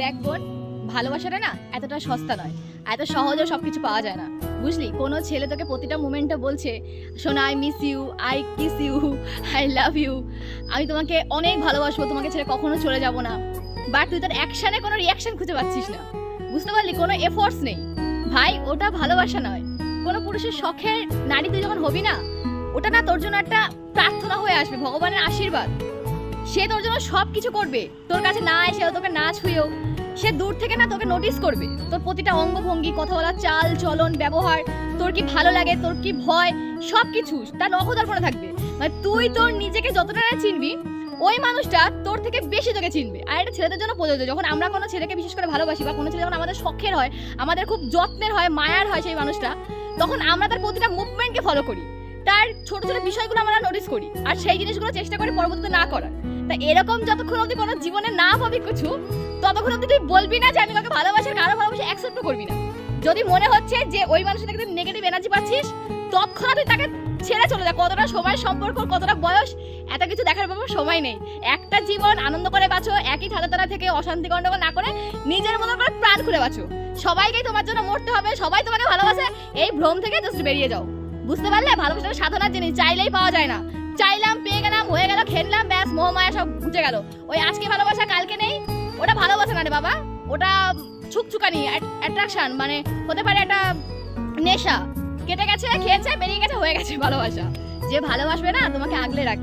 দেখ বোন, ভালোবাসাটা না এতটা সস্তা নয় এত সহজে সব কিছু পাওয়া যায় না। বুঝলি? কোনো ছেলে তোকে প্রতিটা মোমেন্টে বলছে শোনা I miss you I kiss you I love you আমি তোমাকে অনেক ভালোবাসবো, তোমাকে ছেড়ে কখনো চলে যাব না। বাট তুই তোর অ্যাকশানে কোনো রিয়াকশন খুঁজে পাচ্ছিস না। বুঝতে পারলি? কোনো এফোর্টস নেই। ভাই, ওটা ভালোবাসা নয়। কোনো পুরুষের শখের নারী তুই যখন হবি না, ওটা না তোর জন্য একটা প্রার্থনা হয়ে আসবে, ভগবানের আশীর্বাদ। সে তোর জন্য সব কিছু করবে। তোর কাছে না এসেও, তোকে না ছুঁয়েও, সে দূর থেকে না তোকে নোটিস করবে। তোর প্রতিটা অঙ্গভঙ্গি কথা বলা চাল, চলন, ব্যবহার, তোর কি ভালো লাগে, তোর কি ভয় সব কিছু তার নখদর্পণে থাকবে। মানে তুই তোর নিজেকে যতটা না চিনবি, ওই মানুষটা তোর থেকে বেশি তোকে চিনবে। আর এটা ছেলেদের জন্য প্রযোজ্য। যখন আমরা কোনো ছেলেকে বিশেষ করে ভালোবাসি বা কোনো ছেলে যখন আমাদের শখের হয়, আমাদের খুব যত্নের হয়, মায়ার হয় সেই মানুষটা, তখন আমরা তার প্রতিটা মুভমেন্টকে ফলো করি। তার ছোট ছোট বিষয়গুলো আমরা নোটিস করি। আর সেই জিনিসগুলো চেষ্টা করি পরবর্তীতে না করার। তা এরকম যতক্ষণ অব্দি কোনো জীবনে না পাবি কিছু, ততক্ষণ অব্দি তুই বলবি না যে আমি কাউকে ভালোবাসি আর কারও ভালোবাসি অ্যাকসেপ্ট করবি না। যদি মনে হচ্ছে যে ওই মানুষের থেকে নেগেটিভ এনার্জি পাচ্ছিস, তৎক্ষণাৎ তাকে ছেড়ে চলে যা। কতটা সময়, সম্পর্ক, কতটা বয়স, এত কিছু দেখার ব্যাপার সময় নেই। একটা জীবন আনন্দ করে বাঁচো, একই ছাতাতারা থেকে অশান্তি গন্ডগোল না করে নিজের মতো করে প্রাণ খুলে বাঁচো। সবাইকেই তোমার জন্য মরতে হবে, সবাই তোমাকে ভালোবাসে, এই ভ্রম থেকে জাস্ট বেরিয়ে যাও। বুঝতে পারলে? ভালোবাসাটা সাধনার জিনিস, চাইলেই পাওয়া যায় না। মোহমায়া গেল। ওই আজকে ভালোবাসা, কালকে নেই? ওটা ভালোবাসা না রে বাবা। ওটা ছুকছুকানি অ্যাট্রাকশন মানে হতে পারে একটা নেশা। কেটে গেছে, খেয়েছে, বেরিয়ে গেছে, হয়ে গেছে ভালোবাসা। যে ভালোবাসবে না, তোমাকে আগলে রাখবে।